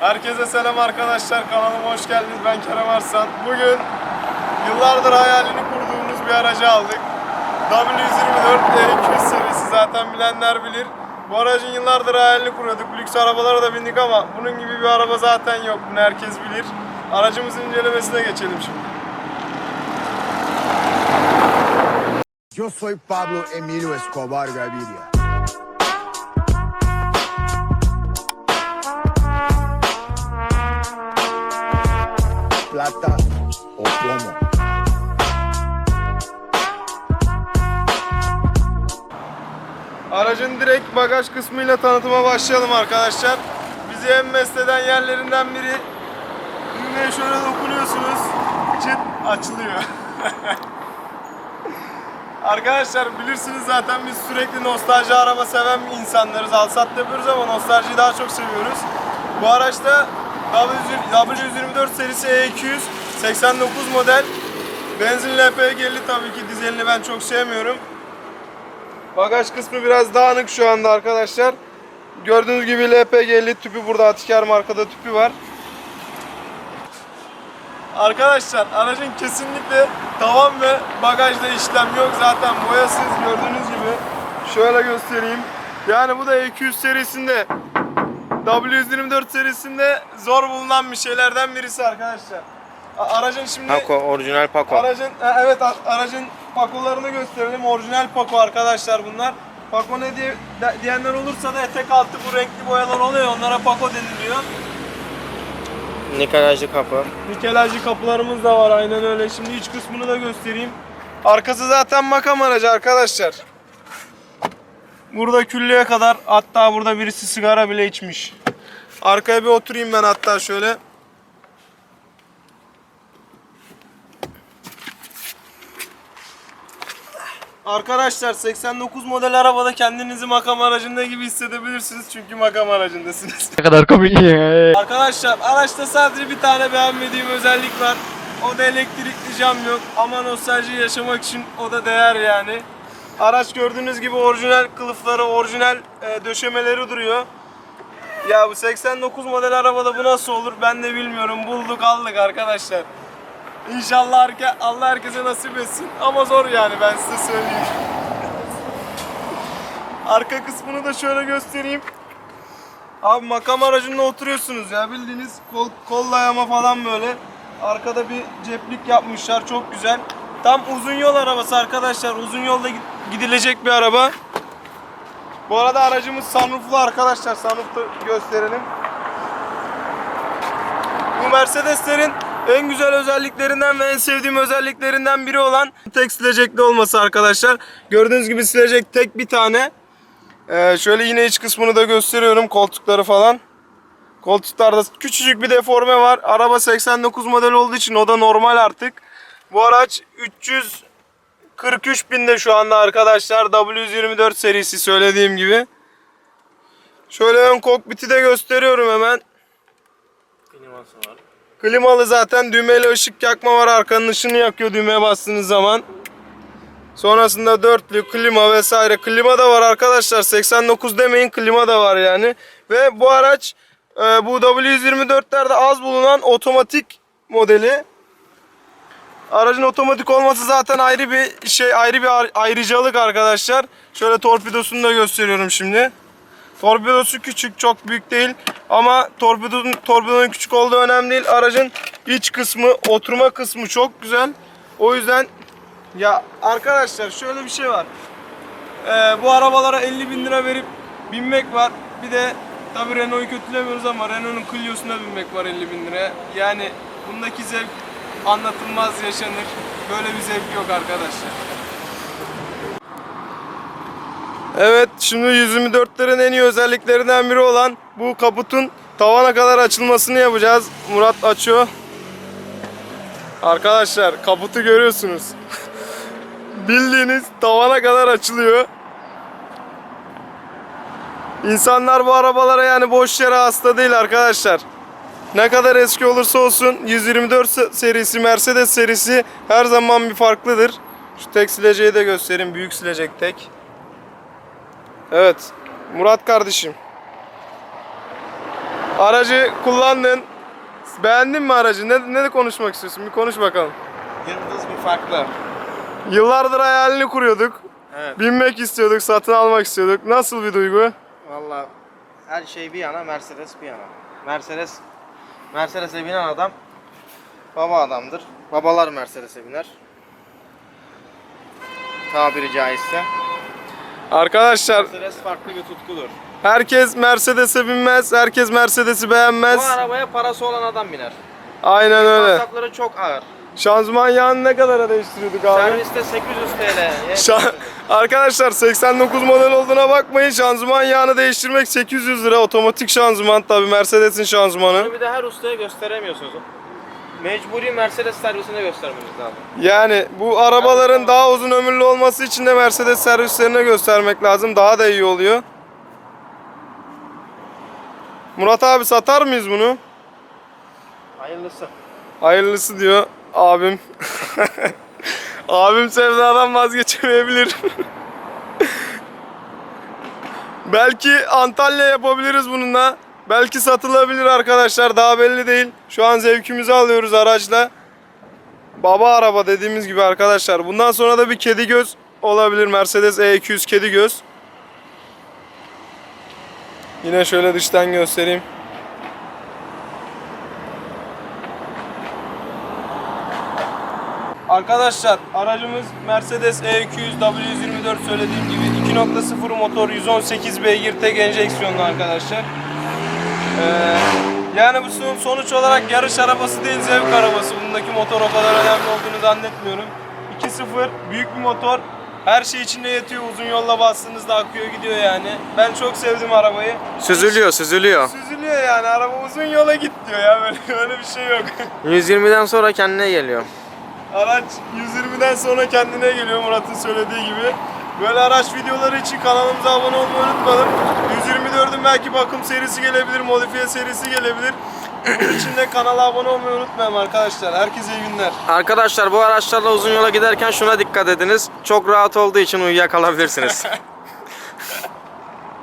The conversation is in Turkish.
Herkese selam arkadaşlar. Kanalıma hoş geldiniz. Ben Kerem Arslan. Bugün yıllardır hayalini kurduğumuz bir aracı aldık. W124 E200 serisi zaten bilenler bilir. Bu aracın yıllardır hayalini kuruyorduk. Lüks arabalara da bindik ama bunun gibi bir araba zaten yok. Bunu herkes bilir. Aracımızın incelemesine geçelim şimdi. Yo soy Pablo Emilio Escobar Gaviria. Plata o plomo. Aracın direkt bagaj kısmıyla tanıtıma başlayalım arkadaşlar. Bizi en mest eden yerlerinden biri düğmeye şöyle dokunuyorsunuz. Çıt açılıyor. arkadaşlar bilirsiniz zaten biz sürekli nostalji araba seven insanlarız. Alsat yapıyoruz ama nostaljiyi daha çok seviyoruz. Bu araçta W124 serisi E200 89 model Benzinli LPG'li tabii ki dizelini ben çok sevmiyorum. Bagaj kısmı biraz dağınık şu anda arkadaşlar. Gördüğünüz gibi LPG'li tüpü burada Atikar markada tüpü var. Arkadaşlar aracın kesinlikle tavan ve bagajda işlem yok. Zaten boyasız gördüğünüz gibi. Şöyle göstereyim. Yani bu da E200 serisinde W124 serisinde zor bulunan bir şeylerden birisi arkadaşlar. A- Aracın şimdi Paco, orijinal Paco. Aracın e, evet a- aracın pakolarını gösterelim. Orijinal pako arkadaşlar bunlar. Pako ne diye de- diyenler olursa da etek altı bu renkli boyalar oluyor. Onlara pako deniliyor. Nikelajlı kapı. Nikelajlı kapılarımız da var aynen öyle. Şimdi iç kısmını da göstereyim. Arkası zaten makam aracı arkadaşlar. Burada küllüğe kadar hatta burada birisi sigara bile içmiş. Arkaya bir oturayım ben hatta şöyle. Arkadaşlar 89 model arabada kendinizi makam aracında gibi hissedebilirsiniz çünkü makam aracındasınız. Ne kadar komik ya. Arkadaşlar araçta sadece bir tane beğenmediğim özellik var. O da elektrikli cam yok ama nostalji yaşamak için o da değer yani. Araç gördüğünüz gibi orijinal kılıfları, orijinal e, döşemeleri duruyor. Ya bu 89 model arabada bu nasıl olur ben de bilmiyorum. Bulduk aldık arkadaşlar. İnşallah herke- Allah herkese nasip etsin ama zor yani ben size söyleyeyim. Arka kısmını da şöyle göstereyim. Abi makam aracında oturuyorsunuz ya bildiğiniz kol, kol falan böyle. Arkada bir ceplik yapmışlar çok güzel. Tam uzun yol arabası arkadaşlar. Uzun yolda gid- gidilecek bir araba. Bu arada aracımız sunrooflu arkadaşlar. Sunroof'u gösterelim. Bu Mercedeslerin en güzel özelliklerinden ve en sevdiğim özelliklerinden biri olan tek silecekli olması arkadaşlar. Gördüğünüz gibi silecek tek bir tane. Ee, şöyle yine iç kısmını da gösteriyorum koltukları falan. Koltuklarda küçücük bir deforme var. Araba 89 model olduğu için o da normal artık. Bu araç 343 binde şu anda arkadaşlar. W124 serisi söylediğim gibi. Şöyle ön kokpiti de gösteriyorum hemen. Kliması var. Klimalı zaten düğmeyle ışık yakma var. Arkanın ışığını yakıyor düğmeye bastığınız zaman. Sonrasında dörtlü klima vesaire. Klima da var arkadaşlar. 89 demeyin klima da var yani. Ve bu araç e, bu W124'lerde az bulunan otomatik modeli. Aracın otomatik olması zaten ayrı bir şey, ayrı bir ayrıcalık arkadaşlar. Şöyle torpidosunu da gösteriyorum şimdi. Torpidosu küçük, çok büyük değil. Ama torpidonun, torpidonun küçük olduğu önemli değil. Aracın iç kısmı, oturma kısmı çok güzel. O yüzden ya arkadaşlar şöyle bir şey var. Ee, bu arabalara 50 bin lira verip binmek var. Bir de tabi Renault'u kötülemiyoruz ama Renault'un Clio'suna binmek var 50 bin liraya. Yani bundaki zevk anlatılmaz yaşanır. Böyle bir zevk yok arkadaşlar. Evet şimdi 124'lerin en iyi özelliklerinden biri olan bu kaputun tavana kadar açılmasını yapacağız. Murat açıyor. Arkadaşlar kaputu görüyorsunuz. Bildiğiniz tavana kadar açılıyor. İnsanlar bu arabalara yani boş yere hasta değil arkadaşlar. Ne kadar eski olursa olsun 124 se- serisi Mercedes serisi her zaman bir farklıdır. Şu tek sileceği de göstereyim. Büyük silecek tek. Evet. Murat kardeşim. Aracı kullandın. Beğendin mi aracı? Ne, ne de konuşmak istiyorsun? Bir konuş bakalım. Yıldız bir farklı. Yıllardır hayalini kuruyorduk. Evet. Binmek istiyorduk, satın almak istiyorduk. Nasıl bir duygu? Valla her şey bir yana Mercedes bir yana. Mercedes Mercedes'e binen adam baba adamdır. Babalar Mercedes'e biner. Tabiri caizse. Arkadaşlar Mercedes farklı bir tutkudur. herkes Mercedes'e binmez, herkes Mercedes'i Bu beğenmez. arabaya parası olan adam biner. Aynen öyle. Masrafları çok ağır. Şanzıman yağını ne kadara değiştiriyorduk abi? Serviste 800 TL. Şa- Arkadaşlar 89 model olduğuna bakmayın. Şanzıman yağını değiştirmek 800 lira. Otomatik şanzıman tabi Mercedes'in şanzımanı. Bunu bir de her ustaya gösteremiyorsunuz. Mecburi Mercedes servisine göstermeniz lazım. Yani bu arabaların daha uzun ömürlü olması için de Mercedes servislerine göstermek lazım. Daha da iyi oluyor. Murat abi satar mıyız bunu? Hayırlısı. Hayırlısı diyor abim. abim sevdadan vazgeçemeyebilir. Belki Antalya yapabiliriz bununla. Belki satılabilir arkadaşlar. Daha belli değil. Şu an zevkimizi alıyoruz araçla. Baba araba dediğimiz gibi arkadaşlar. Bundan sonra da bir kedi göz olabilir. Mercedes E200 kedi göz. Yine şöyle dıştan göstereyim. Arkadaşlar aracımız Mercedes E E200 W124 söylediğim gibi 2.0 motor 118 beygir tek enjeksiyonlu arkadaşlar. Ee, yani bu son- sonuç olarak yarış arabası değil zevk arabası. Bundaki motor o kadar önemli olduğunu zannetmiyorum. 2.0 büyük bir motor. Her şey içinde yetiyor. Uzun yolla bastığınızda akıyor gidiyor yani. Ben çok sevdim arabayı. Süzülüyor, süzülüyor. Süzülüyor yani. Araba uzun yola git diyor ya. Böyle, öyle bir şey yok. 120'den sonra kendine geliyor. Araç 120'den sonra kendine geliyor Murat'ın söylediği gibi. Böyle araç videoları için kanalımıza abone olmayı unutmayalım. 124'ün belki bakım serisi gelebilir, modifiye serisi gelebilir. Bunun için de kanala abone olmayı unutmayalım arkadaşlar. Herkese iyi günler. Arkadaşlar bu araçlarla uzun yola giderken şuna dikkat ediniz. Çok rahat olduğu için uyuyakalabilirsiniz.